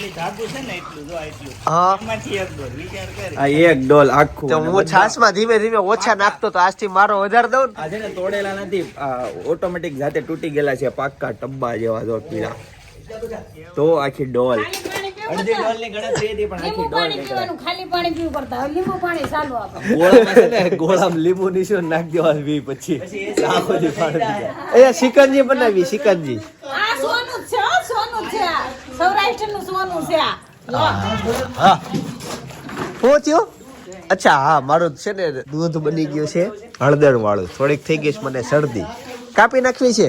એટલી ધાતુ છે ને એટલું જો એટલું. હા. એમાંથી એક ડોલ વિચાર કરે. આ એક ડોલ આખું તો હું બધા- ધીમે ધીમે ઓછા નાખતો તો આજથી મારો વધારે દઉં ને. તોડેલા નથી. ઓટોમેટિક જાતે તૂટી ગયેલા છે પાક્કા ટબ્બા જેવા જો પીળા. તો આખી ડોલ. અડધી ડોલની ગણતરી હતી પણ આખી લીંબુ ડોલ પાણી પીવાનું ખાલી પાણી પીવું પડતા. લીંબુ પાણી ચાલુ આપણે ગોળામાં છે ને ગોળામાં લીંબુ નિશો નાખી દેવા વી પછી. આખો પાણી અહીંયા સિકંજી બનાવી સિકંજી આ સોનું છે સોનું છે આ. સૌરાષ્ટ્રનું સોનું છે આ. લો. હા. શું થયું? અચ્છા હા મારું છે ને દૂધ બની ગયું છે. હળદર વાળું થોડીક થઈ ગઈ છે મને શરદી. કાપી નાખવી છે?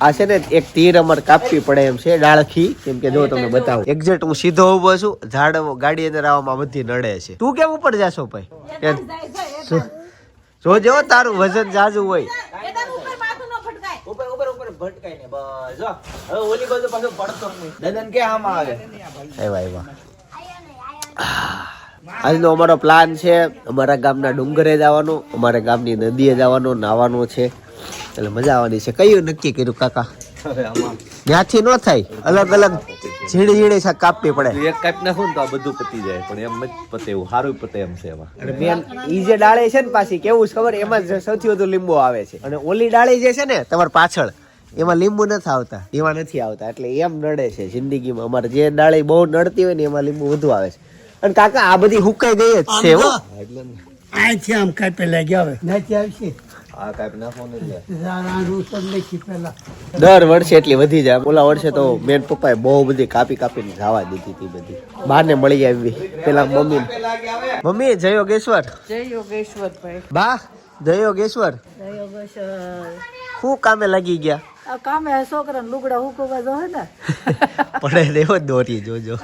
આ છે ને એક તીર અમારે કાપવી પડે એમ છે ડાળખી. કેમ કે જો તમને બતાવું. એક્ઝેક્ટ હું સીધો ઊભો છું ઝાડ ગાડી અંદર આવવામાં બધી નડે છે. તું કેમ ઉપર જાશો ભાઈ? જો. જોજો તારું વજન જાજુ હોય એ તારું ઉપર માથું ન ફટકાય ઉપર ઉપર ઉપર ભટકાય ને બસ જો હવે ઓલી બાજુ પાછું પડતો નહીં. દદન કે આમ આવે? આવ્યા આવ્યા આજનો અમારો પ્લાન છે અમારા ગામના ડુંગરે જવાનું અમારા ગામની નદીએ જવાનું નાવાનું છે. એટલે મજા આવવાની છે. કયું નક્કી કર્યું કાકા? ત્યાંથી ન થાય. અલગ અલગ ઝીણી ઝીણી શાક કાપવી પડે. એક કાપ નાખું ને તો આ બધું પતી જાય. પણ એમ જ પતે એવું સારું પતે એમ છે એમાં. અને મેન ઈ જે ડાળે છે ને પાછી કેવું ખબર? એમાં સૌથી વધુ લીંબુ આવે છે. અને ઓલી ડાળી જે છે ને તમારે પાછળ એમાં લીંબુ નથી આવતા એમાં નથી આવતા એટલે એમ નડે છે જિંદગીમાં. અમારે જે ડાળી બહુ નડતી હોય ને એમાં લીંબુ વધુ આવે છે. અને કાકા આ બધી હુકાઈ ગઈ જ છે એટલે અહીંથી આમ હવે. નથી આવશે કાપ દર વર્ષે એટલી વધી જાય. ઓલા વર્ષે તો બેન પપ્પાએ બહુ બધી કાપી કાપીને જવા દીધી હતી બધી. બાને મળી આવી. પેલા મમ્મી મમ્મી જય યોગેશ્વર. જય યોગેશ્વરભાઈ. બા જય યોગેશ્વર. શું કામે લાગી ગયા? કામે છોકરાને લુગડા હુકવા જો ને. પડે દેવો દોરી જોજો.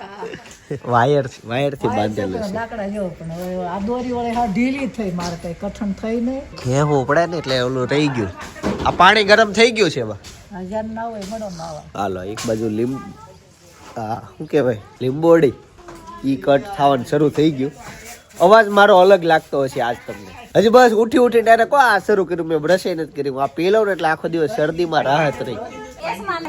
વાયર વાયરથી બાંધેલું છે. લાકડા જો પણ આ દોરી વળી હા ઢીલી થઈ મારે કઈ કઠણ થઈ નહીં. ઘેવું પડે ને એટલે ઓલું રહી ગયું. આ પાણી ગરમ થઈ ગયું છે બા હજાર ના હોય મળો ના હાલો એક બાજુ લીંબ હા શું કહેવાય? લીંબોડી ઈ કટ થવાનું શરૂ થઈ ગયું. અવાજ મારો અલગ લાગતો હશે આજ તમને. હજી બસ ઉઠી ઉઠી ડાયરેક્ટ કો આ શરૂ કર્યું મેં બ્રશે નથી કર્યું. આ પેલો ને એટલે આખો દિવસ શરદીમાં રાહત રહી.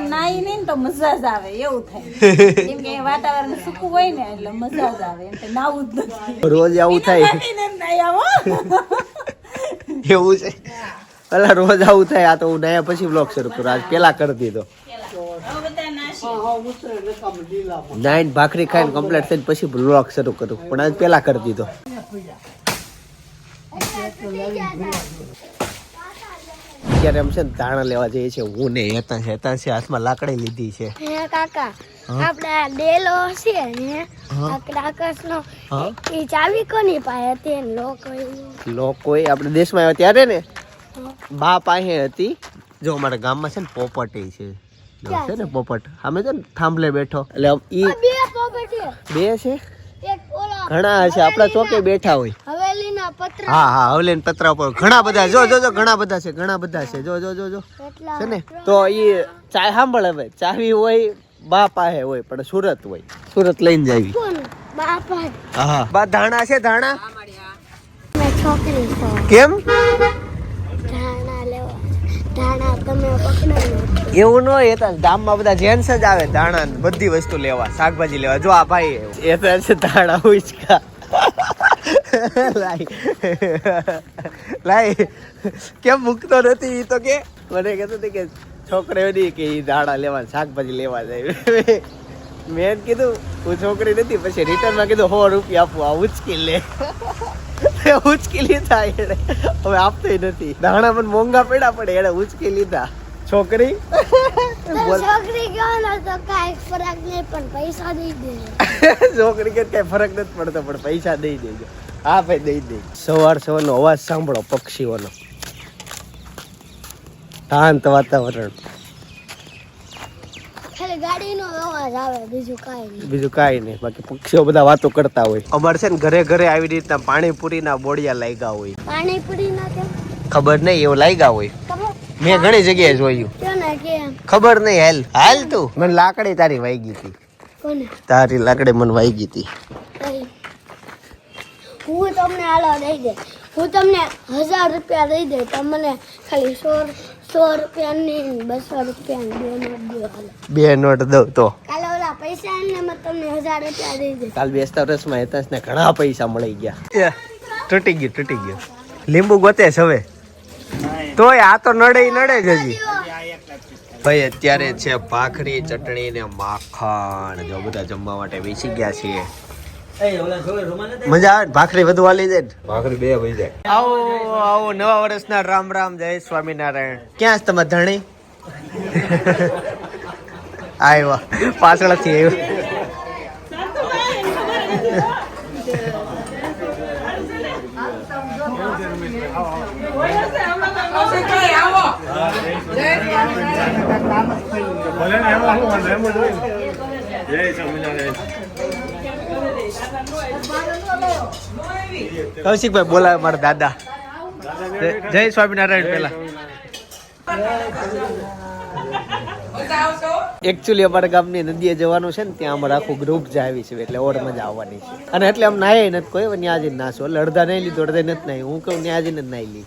નાઈ ને તો મજા જ આવે એવું થાય. કેમ કે વાતાવરણ સૂકું હોય ને એટલે મજા જ આવે એમ નાવું જ નથી. રોજ આવું થાય. એવું છે. પેલા રોજ આવું થાય આ તો હું નયા પછી બ્લોગ શરૂ કરું. આજ પેલા કરી દીધો. નાઈન ભાખરી ખાઈને કમ્પ્લીટ થઈને પછી બ્લોગ શરૂ કરું. પણ આજ પેલા કરી દીધો. અત્યારે એમ છે ને ધાણા લેવા જઈએ છે હું ને હેતા હેતા છે હાથમાં લાકડી લીધી છે. કાકા આપણે ડેલો છે ને આ ક્રાકર્સ નો એ ચાવી કોની પાસે હતી ને લોકો લોકોએ આપણે દેશમાં આવ્યા ત્યારે ને? બા પાસે હતી. જો અમારા ગામમાં છે ને પોપટી છે. છે ને પોપટ. સામે છે ને થાંભલે બેઠો. એટલે ઈ બે છે. ઘણા હશે. આપણા ચોકે બેઠા હોય. હા હા હવલેન પતરા ઉપર. ઘણા બધા જો જો જો ઘણા બધા છે ઘણા બધા છે. જો જો જો જો. છે ને? તો ઈ ચા સાંભળ હવે. ચાવી હોય બા પાસે હોય પણ સુરત હોય. સુરત લઈને જાવી. હા. બા ધાણા છે ધાણા? કેમ? ધાણા લેવા. ધાણા તમે પકડાયો એવું ન હોય એ તો ગામમાં બધા જેન્ટ્સ જ આવે ધાણા બધી વસ્તુ લેવા શાકભાજી લેવા. જો આ ભાઈ એ તો છે ધાણા ઉચકા. લાઈ લાઈ કેમ મૂકતો નથી એ તો કે? મને કહેતો હતી કે છોકરે નહીં કે એ ધાણા લેવા શાકભાજી લેવા જાય. મેં કીધું હું છોકરી નથી પછી રિટર્નમાં કીધું સો રૂપિયા આપું આ ઉચકી લે. ઉચકી લીધા એને હવે આપતોય નથી. ધાણા પણ મોંઘા પડ્યા પડે એને ઉચકી લીધા. છોકરી? છોકરી તો કાંઈ ફરક નહીં પણ પૈસા દઈ દે છોકરી કે કઈ ફરક નથી પડતો પણ પૈસા દઈ દેજો. હા ભાઈ દઈ દે. સવાર સવારનો અવાજ સાંભળો પક્ષીઓનો. શાંત વાતાવરણ. ખાલી ગાડીનો અવાજ આવે બીજું કાંઈ નહીં. બીજું કાંઈ નહીં બાકી પક્ષીઓ બધા વાતો કરતા હોય. અમારે છે ને ઘરે ઘરે આવી રીતના પાણીપુરીના બોડિયા લાગ્યા હોય. પાણીપુરી ના ખબર નહીં એવું લાગ્યા હોય. મેં ઘણી જગ્યાએ જોયું. ખબર નહીં હાલ. હાલ તું. મને લાકડી તારી વાગી હતી. તારી લાકડી મને વાગી હતી. હું તમને આલો દઈ દે. હું તમને હજાર રૂપિયા દઈ દે તમને ખાલી સો સો રૂપિયાની ને બસો રૂપિયાની બે નોટ બે નોટ દઉં તો. કાલે ઓલા પૈસા ને મેં તમને હજાર રૂપિયા દઈ દે. કાલ બેસતા વર્ષમાં ને ઘણા પૈસા મળી ગયા. તૂટી ગયું તૂટી ગયું. લીંબુ ગોતે છે હવે. તોય આ તો નડે નડે જ હજી. ભાઈ અત્યારે છે ભાખરી ચટણી ને માખણ. જો બધા જમવા માટે બેસી ગયા છીએ. મજા આવે ભાખરી વધુ વાલી જાય ને? ભાખરી બે વહી જાય. આવો આવો નવા વર્ષના રામ રામ જય સ્વામિનારાયણ. ક્યાં છે તમારા ધણી? આવ્યા પાછળથી આવ્યો કૌશિકભાઈ બોલાવે મારા દાદા. જય- સ્વામિનારાયણ પેલા એકચ્યુઅલી અમારા ગામની નદીએ જવાનું છે ને, ત્યાં અમારે આખું ગ્રુપ જ આવી છે, એટલે ઓર મજા આવવાની છે. અને એટલે આમ નાય નથી કોઈ ત્યાં જઈને નાસો એટલે અડધા નહીં લીધું, અડધા નથી નાહી હું કહું ત્યાં જઈને જ નાહી લઈશ.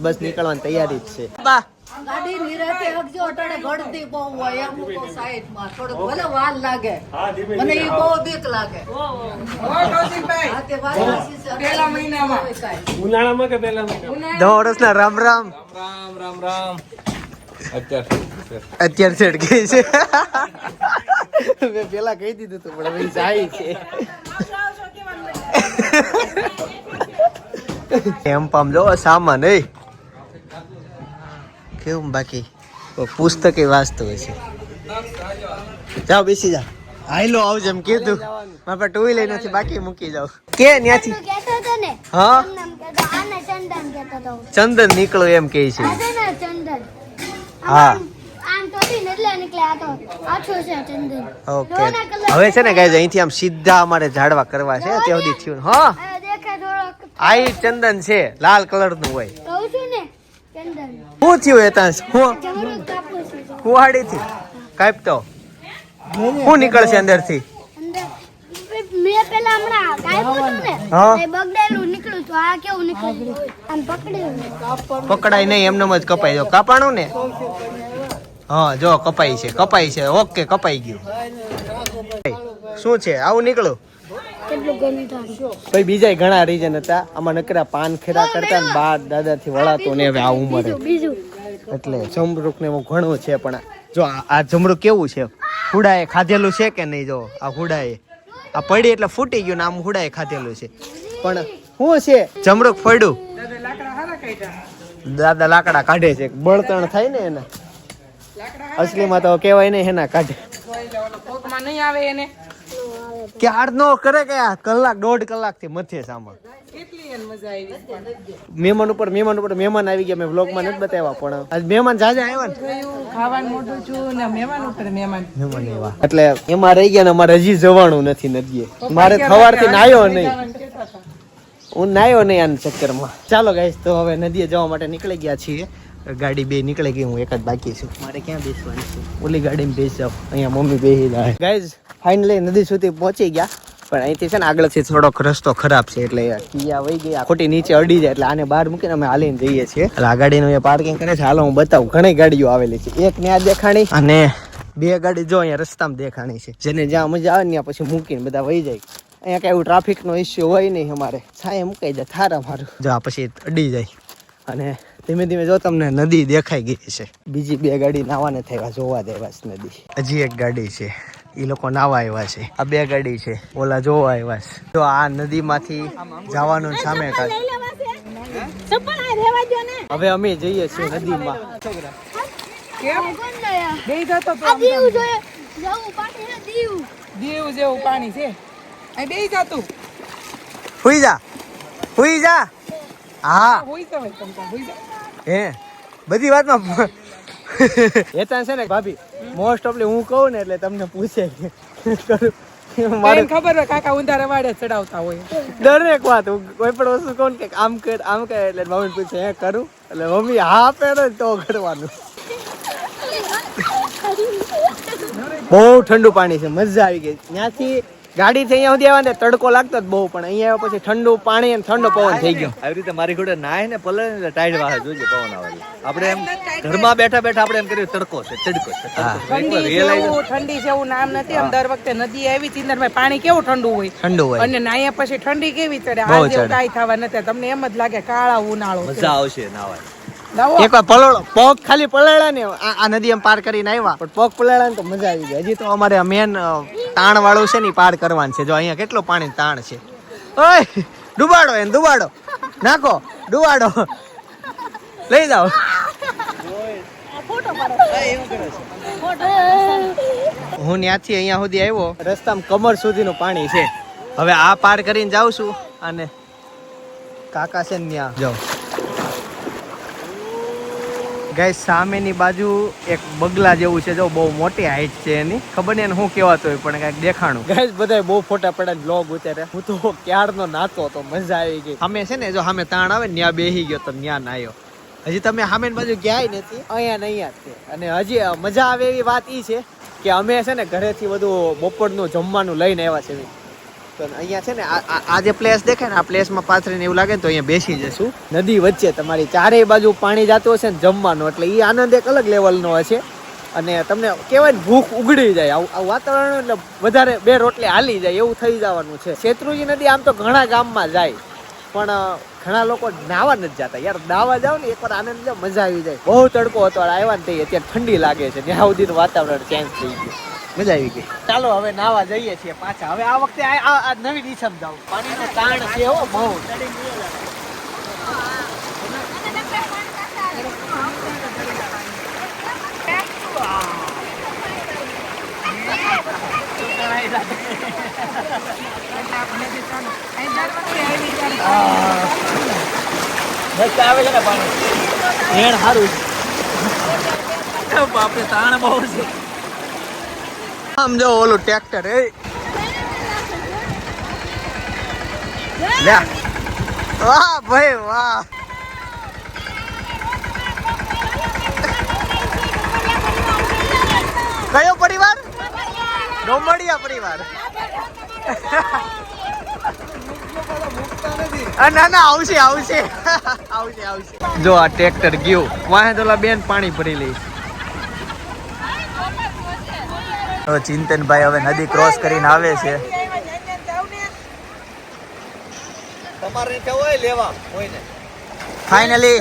બસ નીકળવાની તૈયારી જ છે. બા ગાડી નિરાતે હકજો અટાણે ગળતી બહુ હોય એમ મૂકો સાઈડમાં થોડુંક ભલે વાર લાગે મને એ બહુ બીક લાગે. હા, મહિનામાં. ઉનાળામાં કે છે. પહેલા મહિનામાં. દવા વર્ષના રામ રામ. રામ રામ રામ. અત્યારે અત્યારે સેટ ગઈ છે. મેં પેલા કહી દીધું હતું પણ જાય છે. એમ પામ જો સામાન એ. કેવું બાકી? પુસ્તકે વાંચતો હોય છે. જાઓ બેસી જા હાઈલો આવજે એમ કીધું. મારા ટુ વ્હીલર નથી બાકી મૂકી જાવ કે ત્યાંથી તું કહેતો હતો ને? હા? ચંદન નીકળો એમ કે છે. આ છે ને ચંદન. હા. આમ આમ તો હતી ને એટલે નીકળે આ તો. આછો છે ચંદન. ઓકે. હવે છે ને ગાય અહીંથી આમ સીધા અમારે ઝાડવા કરવા છે ત્યાં સુધી થયું હા. આ ચંદન છે લાલ કલરનું હોય. શું થયું એતાંશ હું જમરૂખ કાપું છું જો. કુહાડી થી કાપતો શું નીકળશે અંદરથી મેં પેલા હમણાં કાપ્યું ને એ બગડેલું નીકળ્યું તો આ કેવું નીકળ્યું? આમ પકડ્યું પકડાય નહીં એમનેમ જ કપાઈ જો કાપાણું ને? હા જો કપાઈ છે કપાઈ છે. ઓકે કપાઈ ગયું. શું છે? આવું નીકળું કેટલું ગંધારું ભાઈ બીજા ઘણા રીઝન હતા. આમાં નકરા પાન ખેરા કરતા ને બા દાદા થી વળાતો ને હવે આ ઉંમરે એટલે જમરૂક ને એવું ઘણું છે પણ જો આ- આ જમરૂક કેવું છે? હુડાએ ખાધેલું છે કે નહીં જો? આ હુડાએ. આ પડી એટલે ફૂટી ગયું ને આમ હુડાએ ખાધેલું છે. પણ શું છે? જમરૂક પડ્યું દાદા લાકડા કાઢે છે. બળતણ થાય ને એના. અસલીમાં તો કહેવાય નહીં એના કાઢે. નહીં આવે એને. ક્યાર નો કરે કે આ કલાક દોઢ કલાકથી મથે સામા કેટલી એને મજા આવી મહેમાન ઉપર મહેમાન ઉપર મહેમાન આવી ગયા. મેં વ્લોગમાં નથી બતાવ્યા પણ આજ મહેમાન જાજા આવ્યા ને. ખાવાનું મોઢું છું ને મહેમાન ઉપર મહેમાન. મહેમાન એવા એટલે એમાં રહી ગયા ને અમારે હજી જવાનું નથી નદીએ મારે સવારથી નાયો નહીં. હું નાયો નહીં આના ચક્કરમાં. ચાલો ગાઈસ તો હવે નદીએ જવા માટે નીકળી ગયા છીએ. ગાડી બે નીકળી ગઈ હું એક જ બાકી છું? મારે ક્યાં બેસવાની છે? ઓલી ગાડીમાં બેસી જાવ અહીંયા મમ્મી બેસી જાય. ગાઈઝ ફાઇનલી નદી સુધી પહોંચી ગયા. પણ અહીંથી છે ને આગળથી થોડોક રસ્તો ખરાબ છે એટલે કિયા વહી ગયા. ખોટી નીચે અડી જાય એટલે આને બહાર મૂકીને અમે હાલીને જઈએ છીએ. એટલે આ ગાડીનું એ પાર્કિંગ કરે છે. હાલો હું બતાવું. ઘણી ગાડીઓ આવેલી છે. એક ને આ દેખાણી અને બે ગાડી જો અહીંયા રસ્તામાં દેખાણી છે. જેને જ્યાં મજા આવે ત્યાં પછી મૂકીને બધા વહી જાય. અહીંયા કઈ એવું ટ્રાફિકનો ઇસ્યુ હોય નહીં અમારે. છાંય મૂકાઈ જાય. થારા મારું. જો પછી અડી જાય. અને ધીમે ધીમે જો તમને નદી દેખાઈ ગઈ છે. બીજી બે ગાડી નાવાને થયા જોવા દેવા છે નદી. હજી એક ગાડી છે. એ લોકો નાવા આવ્યા છે. આ બે ગાડી છે. ઓલા જોવા આવ્યા છે. તો આ નદીમાંથી જવાનું સામે હવે અમે જઈએ છીએ નદીમાં. દીવ જવું પાછી ને દીવ. દીવ જેવું પાણી છે. બે જતું. હુઈ જા. હુઈ જા. હા. હોઈ તમ હોઈ જા. હે? બધી વાતમાં એતા છે ને ભાભી મોસ્ટ ઓફલી હું કહું ને એટલે તમને પૂછે કે મારે ખબર હોય કાકા ઉંધારે વાડે ચડાવતા હોય. દરેક વાત હું કોઈ પણ વસ્તુ કહું ને કે આમ કર આમ કર એટલે મમ્મી પૂછે હે કરું? એટલે મમ્મી હા પહેરે તો કરવાનું. બહુ ઠંડુ પાણી છે મજા આવી ગઈ. ત્યાંથી ગાડીથી અહીંયા સુધી આવે ને તડકો લાગતો જ બહુ પણ અહીંયા આવ્યા પછી ઠંડુ પાણી અને ઠંડો પવન થઈ ગયો. આવી રીતે મારી ઘોડે નાય ને પલે ને ટાઈડ વાહે જોજે પવન આવે આપણે એમ ઘરમાં બેઠા બેઠા આપણે એમ કર્યું તડકો છે તડકો છે ઠંડી છે. જેવું નામ નથી આમ દર વખતે નદી આવી ચિંદરભાઈ પાણી કેવું ઠંડુ હોય. ઠંડુ હોય. અને નાયા પછી ઠંડી કેવી ચડે? આજે કાંઈ થવા નથી તમને એમ જ લાગે કાળા ઉનાળો મજા આવશે નાવા નવો એકવાર પલળો. પગ ખાલી પલળ્યા ને આ આ નદી એમ પાર કરીને આવ્યા. પણ પગ પલળ્યા ને તો મજા આવી ગઈ. હજી તો અમારે મેન તાણ વાળું છે ને પાર કરવાનું છે. જો અહીંયા કેટલો પાણી તાણ છે. ઓય, ડુબાડો એને, ડુબાડો. નાખો, ડુબાડો. લઈ જાઓ. હું ત્યાંથી અહીંયા સુધી આવ્યો. રસ્તામાં કમર સુધીનું પાણી છે. હવે આ પાર કરીને જાઉં છું અને કાકા છે ને ત્યાં. જાઉં ગાય સામેની બાજુ એક બગલા જેવું છે. જો બહુ મોટી હાઈટ છે એની. ખબર નહીં હું કહેવાતો હોય પણ કંઈક દેખાણું. ગાય બધા બહુ ફોટા પડ્યા બ્લોગ ઉતારે હું તો ક્યારનો નાતો તો મજા આવી ગઈ. અમે છે ને જો સામે તાણ આવે ને ત્યાં બેહી ગયો તો ત્યાં નાયો. હજી તમે સામેની બાજુ ગયા નથી? અહીંયા ને અહીંયા છે. અને હજી મજા આવે એવી વાત એ છે કે અમે છે ને ઘરેથી બધું બપોરનું જમવાનું લઈને આવ્યા છે તો અહીંયા છે ને આ- આ આ જે પ્લેસ દેખાય ને, આ પ્લેસમાં પાથરીને એવું લાગે ને તો અહીંયા બેસી જશું. નદી વચ્ચે તમારી ચારેય બાજુ પાણી જતું હશે ને જમવાનું, એટલે એ આનંદ એક અલગ લેવલનો હશે. અને તમને કહેવાય ને ભૂખ ઉગડી જાય. આવું વાતાવરણ એટલે વધારે બે રોટલી હાલી જાય, એવું થઈ જવાનું છે. શેત્રુજી નદી આમ તો ઘણા ગામમાં જાય, પણ ઘણા લોકો નાવા નથી જતા. યાર, નાવા જાવ ને એકવાર આનંદ મજા આવી જાય. બહુ તડકો હતો આવ્યા ને તે અત્યારે ઠંડી લાગે છે, ત્યાં સુધીનું વાતાવરણ ચેન્જ થઈ ગયું. મજા આવી ગઈ. ચાલો હવે નાવા જઈએ છીએ પાછા. હવે આ વખતે આ- નવી દિશામાં જાવ પાણીનો તાણ છે હો બહુ. આવે છે ને પાણી? હેણ સારું બાપરે તાણ બહુ છે. આમ જો ઓલું ટ્રેક્ટર એ. વાહ ભાઈ, વાહ. કયો પરિવાર? ડોમડિયા પરિવાર. ના ના, આવશે આવશે. આવશે આવશે. જો આ ટ્રેક્ટર ગયું. વાહે તો બેન પાણી ભરી લઈ હવે ચિંતનભાઈ હવે નદી ક્રોસ કરીને આવે છે. તમારે ત્યાં હોય લેવા હોય ને ફાઇનલી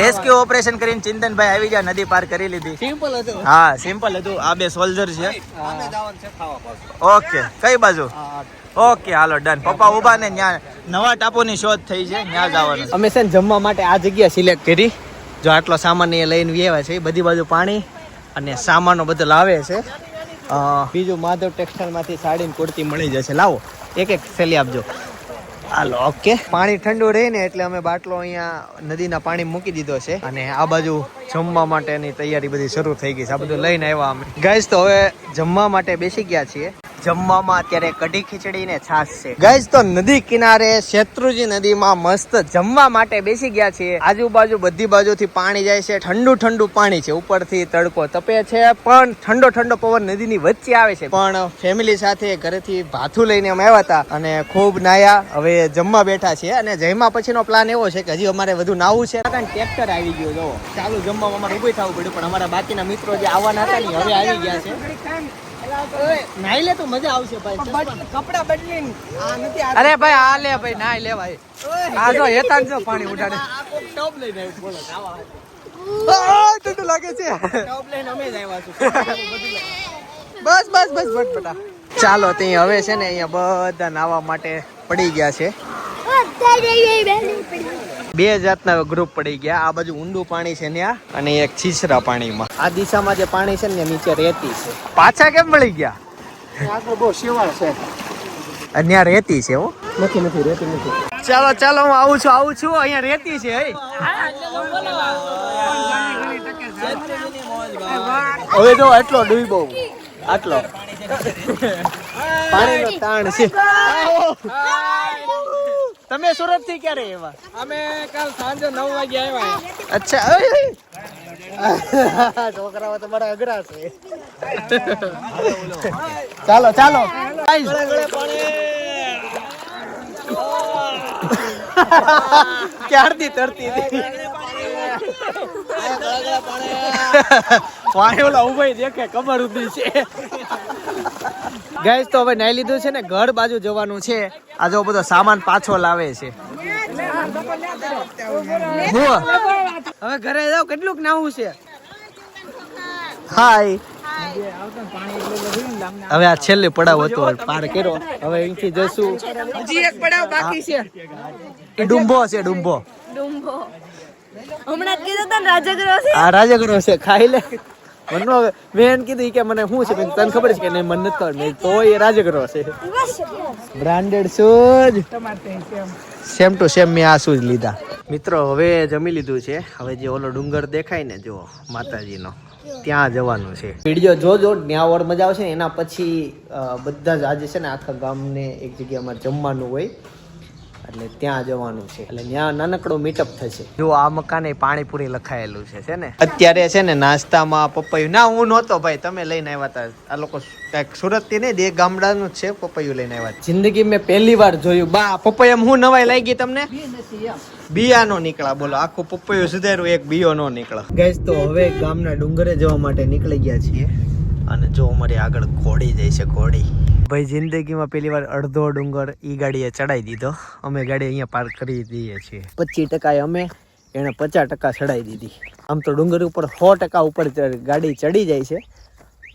રેસ્ક્યુ ઓપરેશન કરીને ચિંતનભાઈ આવી ગયા નદી પાર કરી લીધી. સિમ્પલ હતું. હા સિમ્પલ હતું. આ બે સોલ્જર છે. આમે જવાનું છે ખાવા પાછું. ઓકે કઈ બાજુ? ઓકે હાલો ડન પપ્પા ઊભા ને ત્યાં નવા ટાપુની શોધ થઈ છે ત્યાં જવાનું અમે છે ને જમવા માટે આ જગ્યા સિલેક્ટ કરી. જો આટલો સામાન એ લઈને વ્યાવ્યા છે બધી બાજુ પાણી અને સામાનો બધો લાવે છે. બીજું માધવ ટેક્સટાઇલમાંથી સાડીની કુર્તી મળી જશે. લાવો, એક એક થેલી આપજો. હાલો, ઓકે. પાણી ઠંડુ રહે ને એટલે અમે બાટલો અહીંયા નદીના પાણી મૂકી દીધો છે. અને આ બાજુ જમવા માટેની તૈયારી બધી શરૂ થઈ ગઈ છે. આ બધું લઈને આવ્યા અમે. ગાઈસ તો હવે જમવા માટે બેસી ગયા છીએ. જમવામાં અત્યારે કઢી ખીચડી ને છાશ છે. ગાઈસ તો નદી કિનારે શેત્રુજી નદીમાં મસ્ત જમવા માટે બેસી ગયા છીએ. આજુબાજુ બધી બાજુથી પાણી જાય છે, ઠંડુ ઠંડુ પાણી છે. ઉપરથી તડકો તપે છે, પણ ઠંડો ઠંડો પવન નદીની વચ્ચે આવે છે. પણ ફેમિલી સાથે ઘરેથી ભાથું લઈને અમે આવ્યા હતા અને ખૂબ નાયા. હવે જમવા બેઠા છીએ અને જમવા પછીનો પ્લાન એવો છે કે હજી અમારે વધુ નાવું છે. કારણ ટ્રેક્ટર આવી ગયો જો ચાલુ જમવામાં અમારે ઊભું થવું પડ્યું, પણ અમારા બાકીના મિત્રો જે આવવાના હતા ને હવે આવી ગયા છે. નાઈ લે તો મજા આવશે ભાઈ કપડા બદલીને આ નથી અરે ભાઈ આ લે ભાઈ નાઈ લે ભાઈ આ જો હેતાન જો પાણી ઉડાડે. ટોપ લઈને આવ્યો બોલો નાવા તો તો લાગે છે. ટોપ લઈને અમે જ આવ્યા છું બસ બસ બસ બસ બેટા. ચાલો ત્યાં હવે છે ને અહીંયા બધા નાવા માટે પડી ગયા છે. બે જાતના ગ્રુપ પડી ગયા. આ બાજુ ઊંડું પાણી છે ત્યાં અને એક છીછરા પાણીમાં. આ દિશામાં જે પાણી છે ને નીચે રેતી છે. પાછા કેમ મળી ગયા? બહુ શિવાળ છે ત્યાં રેતી છે હો. નથી નથી રેતી નથી. ચાલો ચાલો હું આવું છું આવું છું. અહીંયા રેતી છે હે. હવે જો આટલો ડૂબો. આટલો. પાણીનો તાણ છે. તમે સુરતથી ક્યારે એવા અમે કાલ સાંજે નવ વાગે આવ્યા અચ્છા. છોકરાઓ તમારા અઘરા છે. ચાલો ચાલો. ક્યારથી તરતી હતી? વાહે ઓલા ઉભાઈ દેખે કમર ઊભી છે. ગાઈસ તો હવે નાઈ લીધું છે ને ઘર બાજુ જવાનું છે. આ જો બધો સામાન પાછો લાવે છે. હવે ઘરે જાવ કેટલું નાવું છે? હાય હવે આ છેલ્લે પડાવ હતો પાર કર્યો. હવે અહીંથી જશું. હજી એક પડાવ બાકી છે. એ ડુંબો છે ડુંબો ડુંબો હમણાં કીધું તો રાજગરો છે. આ રાજગરો છે ખાઈ લે. મને હવે મેં કીધું કે મને શું છે? તને ખબર છે કે નહીં? મને નથી ખબર. નહીં તો એ રાજગરો છે. Branded shoes same to same મેં આ શૂઝ લીધા. મિત્રો, હવે જમી લીધું છે. હવે જે ઓલો ડુંગર દેખાય ને જો માતાજીનો, ત્યાં જવાનું છે. વીડિયો જોજો ત્યાં ઓર મજા આવશે. એના પછી બધા જ આજે છે ને, આખા ગામને એક જગ્યામાં જમવાનું હોય. એટલે ત્યાં જવાનું છે. એટલે ત્યાં નાનકડો મીટઅપ થશે. જો આ મકાને પાણીપુરી લખાયેલું છે છે ને? અત્યારે છે ને નાસ્તામાં પપૈયું ના હું નહોતો ભાઈ તમે લઈને આવ્યા હતા આ લોકો કંઈક સુરતથી નહીં દે ગામડાનું જ છે પપૈયું લઈને આવ્યા જિંદગી મેં પહેલી વાર જોયું. બા પપૈયા હું નવાઈ લાગી તમને? બિયા નો નીકળા બોલો. આખું પપૈયું સુધાર્યું એક બિયો નો નીકળા. ગેસ તો હવે ગામના ડુંગરે જવા માટે નીકળી ગયા છીએ. અને જો અમારી આગળ ઘોડી જાય છે ઘોડી. ભાઈ જિંદગીમાં પેલી વાર અડધો ડુંગર ઈ ગાડીએ ચડાઈ દીધો. અમે ગાડી અહીંયા પાર્ક કરી દઈએ છીએ પચીસ ટકા અમે એને પચાસ ટકા ચડાઈ દીધી. આમ તો ડુંગર ઉપર સો ટકા ઉપર ગાડી ચડી જાય છે.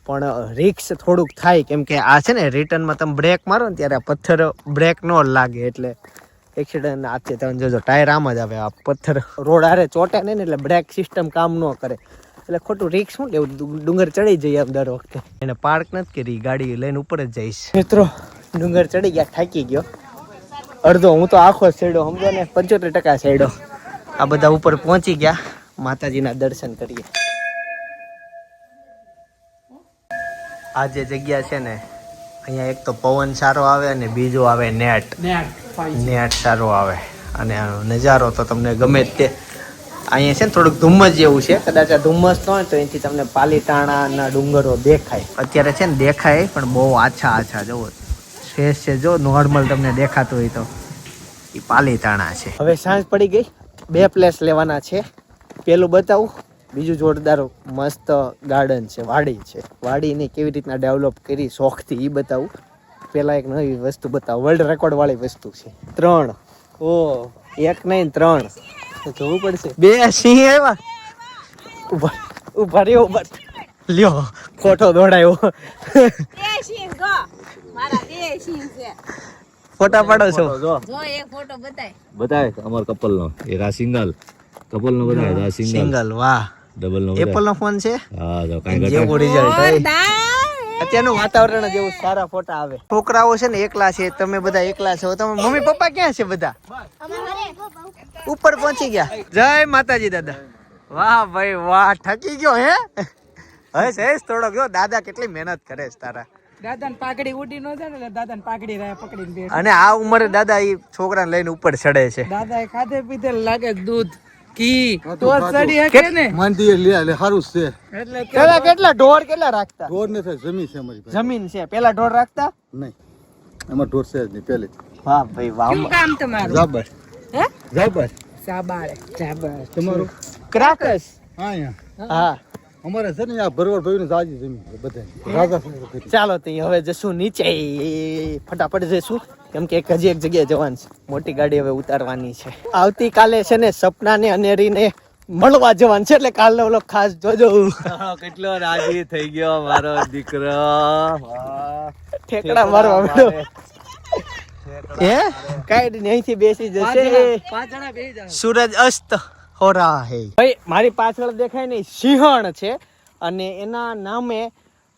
પણ રિક્સ થોડુંક થાય કેમ કે આ છે ને રિટર્નમાં તમે બ્રેક મારો ને ત્યારે પથ્થર બ્રેક ન લાગે એટલે એક્સિડન્ટ આ તમે જોજો ટાયર આમ જ આવે, આ પથ્થર રોડ આરે ચોટે નહીં ને એટલે બ્રેક સિસ્ટમ કામ ન કરે. એટલે ખોટું રિક્સ શું લેવું? ડુંગર ચડી જઈએ આમ દર વખતે. એને પાર્ક નથી કરી ગાડી લઈને ઉપર જ જઈશ. મિત્રો ડુંગર ચડી ગયા થાકી ગયો. અડધો હું તો આખો સેડો સમજો ને પંચોતેર ટકા સેડો આ બધા ઉપર પહોંચી ગયા. માતાજીના દર્શન કરીએ. આ જે જગ્યા છે ને અહીંયા એક તો પવન સારો આવે અને બીજો આવે નેટ. નેટ સારો આવે. અને નજારો તો તમને ગમે તે અહીંયા છે ને થોડુંક ધુમ્મસ જેવું છે. કદાચ આ ધુમ્મસ ન હોય તો અહીંથી તમને પાલીતાણાના ડુંગરો દેખાય. અત્યારે છે ને દેખાય પણ બહુ આછા આછા જવો ફેસ છે જો નોર્મલ તમને દેખાતું હોય તો. એ પાલીતાણા છે. હવે સાંજ પડી ગઈ. બે પ્લેસ લેવાના છે. પેલું બતાવું. બીજું જોરદાર મસ્ત ગાર્ડન છે વાડી છે. વાડીને કેવી રીતના ડેવલપ કરી શોખથી એ બતાવું. પેલા એક નવી વસ્તુ બતાવું. વર્લ્ડ રેકોર્ડ વાળી વસ્તુ છે. ત્રણ. ઓ એક નહીં ત્રણ. જોવું પડશે. બે સિંહ આવ્યા. ઊભા ઊભા રહ્યો ઊભા. લ્યો ખોટો દોડાયો. ફોટા પાડો છો. જો. એક ફોટો બતાય. બતાય અમાર કપલ નો એ રા સિંગલ કપલ નો બતાય રા સિંગલ સિંગલ વાહ. ડબલ નો એપલ નો ફોન છે? હા તો કાંઈ પડી રિઝલ્ટ જોરદાર અત્યારનું વાતાવરણ જેવું સારા ફોટા આવે. છોકરાઓ છે ને એકલા છે તમે બધા એકલા છો. તમે મમ્મી પપ્પા ક્યાં છે બધા? ઉપર પહોંચી ગયા. જય માતાજી દાદા. વાહ ભાઈ વાહ ઠકી ગયો હે? હસ હસ થોડોક જો દાદા કેટલી મહેનત કરે છે તારા. દાદા પાઘડી ઉડી નો જાય ને દાદા પાઘડી રહ્યા પકડીને અને આ ઉંમરે દાદા એ છોકરાને લઈને ઉપર ચડે છે. દાદા એ ખાધે પીધે લાગે દૂધ. ઘી તો ચડી શકે ને? માંડી લે એટલે સારું છે. એટલે કે પેલા કેટલા ઢોર કેટલા રાખતા? ઢોર ને જમીન જમી છે અમારી પાસે. જમીન છે. પેલા ઢોર રાખતા? નહીં. એમાં ઢોર છે જ નહીં પેલે. વાહ ભાઈ વાહ. શું કામ તમારું? જાબર. હે? જાબર. સાબાળે જાબર. તમારું? ક્રાકસ હા હા. અમારે છે ને આ ભરવાડ ભાઈ ને જાજી જમીન બધા રાજા ચાલો તો હવે જશું નીચે. ફટાફટ જઈશું. કેમ કે એક હજી એક જગ્યાએ જવાનું છે. મોટી ગાડી હવે ઉતારવાની છે. આવતીકાલે છે ને સપનાને અનેરીને મળવા જવાનું છે. એટલે કાલનો ઓલો ખાસ જોજો. કેટલો રાજી થઈ ગયો મારો દીકરો. ઠેકડા મારવા મળ્યો. હે? કાઈ અહીંથી બેસી જશે. પાંચ જણા સૂરજ અસ્ત. હો રહા હે ભાઈ મારી પાછળ દેખાય ને સિંહણ છે અને એના નામે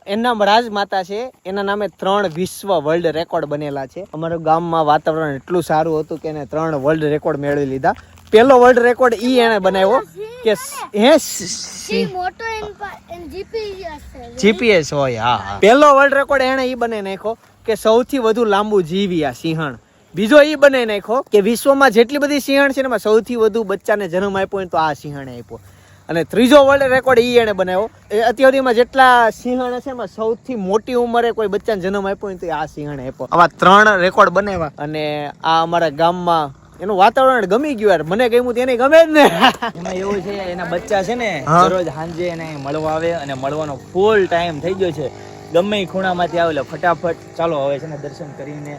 એના રાજમાતા છે. એના નામે ત્રણ વિશ્વ વર્લ્ડ રેકોર્ડ બનેલા છે. અમારા ગામમાં વાતાવરણ એટલું સારું હતું કે એને ત્રણ વર્લ્ડ રેકોર્ડ મેળવી લીધા. પેલો વર્લ્ડ રેકોર્ડ ઈ એને બનાવ્યો કે હે સી મોટો એન જીપીએસ જીપીએસ હોય હા હા. પેલો વર્લ્ડ રેકોર્ડ એને ઈ બને નાખ્યો કે સૌથી વધુ લાંબુ જીવી આ સિંહણ. બીજો એ બનાવી નાખ્યો કે વિશ્વમાં જેટલી બધી સિંહણ છે એમાં સૌથી વધુ બચ્ચાને જન્મ આપ્યો હોય તો આ સિંહણે આપ્યો. અને ત્રીજો વર્લ્ડ રેકોર્ડ એ એણે બનાવ્યો. એ અત્યાર જેટલા સિંહણ છે એમાં સૌથી મોટી ઉંમરે કોઈ બચ્ચાને જન્મ આપ્યો હોય તો આ સિંહણે આપ્યો. આવા ત્રણ રેકોર્ડ બનાવ્યા. અને આ અમારા ગામમાં એનું વાતાવરણ ગમી ગયું યાર. મને ગમ્યું તેને ગમે જ ને. એમાં એવું છે એના બચ્ચા છે ને. દરરોજ સાંજે એને મળવા આવે અને મળવાનો ફૂલ ટાઈમ થઈ ગયો છે. ગમે ખૂણામાંથી આવેલો ફટાફટ ચાલો હવે છે ને દર્શન કરીને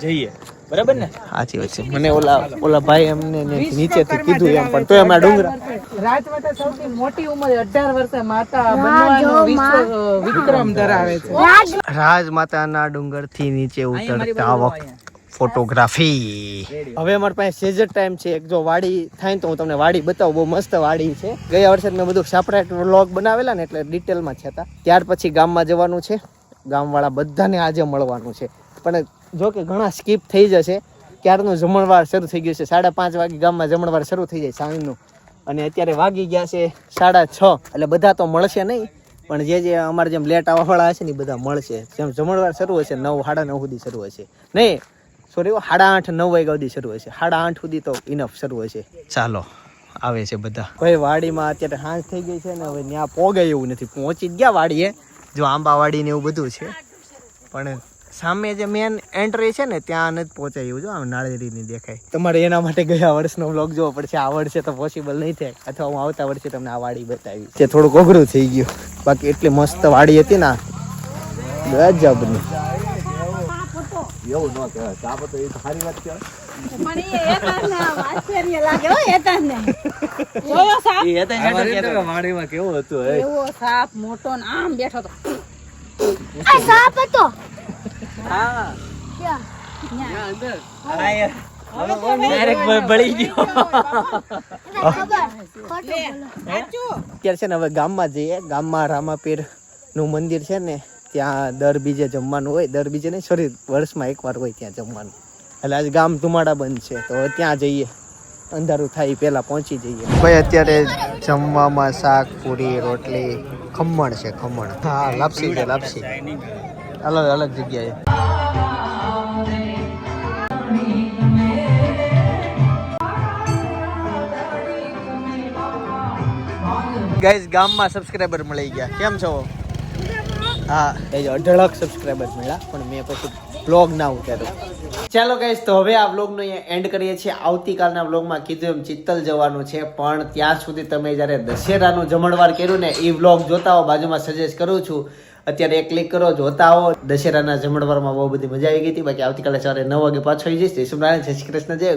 જઈએ. બરાબર ને? સાચી વાત છે. મને ઓલા ઓલા ભાઈ એમને ને નીચેથી કીધું એમ પણ તોય અમે ડુંગરા રાજમાતા સૌથી મોટી ઉંમરે અઢાર વર્ષે માતા બનવાનો વિશ્વ વિક્રમ ધરાવે છે. રાજમાતાના ડુંગરથી નીચે ઉતરતા વખત ફોટોગ્રાફી. હવે અમારી પાસે સેજર ટાઈમ છે. એક જો વાડી થાય તો હું તમને વાડી બતાવું. બહુ મસ્ત વાડી છે. ગયા વર્ષે મેં બધું સેપરેટ વ્લોગ બનાવેલા ને એટલે ડિટેલમાં છે હતા. ત્યાર પછી ગામમાં જવાનું છે. ગામવાળા બધાને આજે મળવાનું છે. પણ જો કે ઘણા સ્કીપ થઈ જશે. ક્યારનું જમણવાર શરૂ થઈ ગયું છે? સાડા પાંચ વાગે ગામમાં જમણવાર શરૂ થઈ જાય સાંજનું. અને અત્યારે વાગી ગયા છે સાડા છ. એટલે બધા તો મળશે નહીં પણ જે જે અમારે જેમ લેટ આવવાવાળા હશે ને એ બધા મળશે. જેમ જમણવાર શરૂ હશે નવ સાડા નવ સુધી શરૂ હશે. નહીં સોરી સાડા આઠ નવ વાગ્યા સુધી શરૂ હશે. સાડા આઠ સુધી તો ઇનફ શરૂ હશે. ચાલો આવે છે બધા. ભાઈ વાડીમાં અત્યારે સાંજ થઈ ગઈ છે ને હવે ત્યાં પોગાય એવું નથી. પહોંચી જ ગયા વાડીએ. જો આંબાવાડી ને એવું બધું છે. પણ સામે જે મેન એન્ટ્રી છે ને ત્યાં નથી પહોંચાયું જો આમ નાળિયેરીની દેખાય. તમારે એના માટે ગયા વર્ષનો વ્લોગ જોવો પડશે. આ વર્ષે તો પોસિબલ નહીં થાય. અથવા હું આવતા વર્ષે તમને આ વાડી બતાવી તે થોડુંક અઘરું થઈ ગયું. બાકી એટલી મસ્ત વાડી હતી ને ગજબની પણ એ એકાંતને આમ આશ્ચર્ય લાગે. હો એકાંતને. જોયો સાપ? એ હતા ને એટલે કહેતો. વાડીમાં કેવું હતું એ? એવો સાપ મોટો આમ બેઠો હતો. સાપ હતો. અત્યારે છે ને હવે ગામમાં જઈએ. ગામમાં રામાપીર મંદિર છે ને, ત્યાં દર બીજે જમવાનું હોય. દર બીજે નહીં સોરી વર્ષમાં એકવાર હોય ત્યાં જમવાનું. એટલે આજે ગામ ધુમાડા બંધ છે. તો ત્યાં જઈએ. અંધારું થાય પેલા પહોંચી જઈએ. ભાઈ, અત્યારે જમવામાં શાક, પૂરી, રોટલી, ખમણ છે, ખમણ. હા, લાપસી છે, લાપસી. અલગ અલગ જગ્યાએ. ગાઈઝ ગામમાં સબસ્ક્રાઈબર મળી ગયા. કેમ છો? હા. એ જો અઢળક સબસ્ક્રાઈબર મળ્યા પણ મેં પછી બ્લોગ ના ઉતાર્યો. ચાલો ગાઈઝ તો હવે આ બ્લોગનો અહીંયા એન્ડ કરીએ છીએ. આવતીકાલના બ્લોગમાં કીધું એમ ચિત્તલ જવાનું છે પણ ત્યાં સુધી તમે જ્યારે દશેરાનું જમણવાર કર્યું ને એ બ્લોગ જોતા હો બાજુમાં સજેસ્ટ કરું છું. અત્યારે એક ક્લિક કરો, જોતા આવો. દશેરાના જમણવારમાં બહુ બધી મજા આવી ગઈ હતી. બાકી આવતીકાલે સવારે નવ વાગે પાછો આવી જઈશ. જય શ્રી કૃષ્ણ, જય